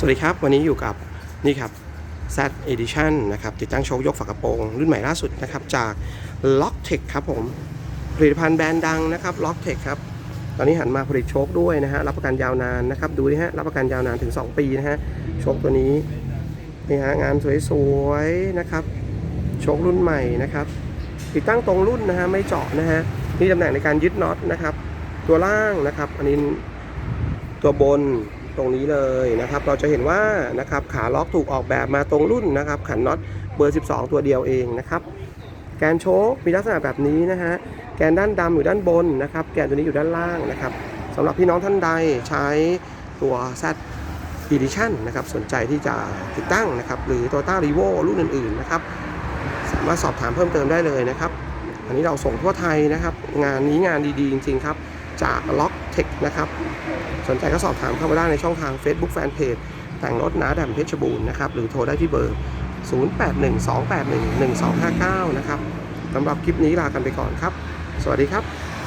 สวัสดีครับ วันนี้อยู่กับนี่ครับ Z Edition นะครับ ติดตั้งโชคยกฝากระโปรง รุ่นใหม่ล่าสุดนะครับ จาก Locktech ครับผม ผลิตภัณฑ์แบรนด์ดังนะครับ Locktech ครับ ตอนนี้หันมาผลิตโชคด้วยนะฮะ รับประกันยาวนานนะครับ ดูนี่ฮะ รับประกันยาวนานถึง 2 ปีนะฮะ โชคตัวนี้ นี่ฮะ งานสวยๆนะครับ โชครุ่นใหม่นะครับ ติดตั้งตรงรุ่นนะฮะ ไม่เจาะนะฮะ นี่ตำแหน่งในการยึดน็อตนะครับ ตัวล่างนะครับ อันนี้ตัวบน ตรงนี้เลยนะครับ เราจะเห็นว่านะครับขาล็อกถูกออกแบบมาตรงรุ่นนะครับ ขันน็อตเบอร์ 12 ตัวเดียวเองนะครับ แกนโชคมีลักษณะแบบนี้นะฮะแกนด้านดำอยู่ด้านบนนะครับ แกนตัวนี้อยู่ด้านล่างนะครับสำหรับพี่น้องท่านใดใช้ตัว Z Edition นะครับสนใจที่จะติดตั้งนะครับ หรือ Toyota r e v o รุ่นอื่นๆนะครับสามารถสอบถามเพิ่มเติมได้เลยนะครับ อันนี้เราส่งทั่วไทยนะครับ งานนี้งานดีๆ จริง ๆ ครับ จากล็อกเทคนะครับ สนใจก็สอบถามเข้ามาได้ในช่องทาง Facebook Fanpage แต่งรถนาดำเพชรบูรณ์นะครับ หรือโทรได้ที่เบอร์ 0812811259 นะครับสำหรับคลิปนี้ลากันไปก่อนครับ สวัสดีครับ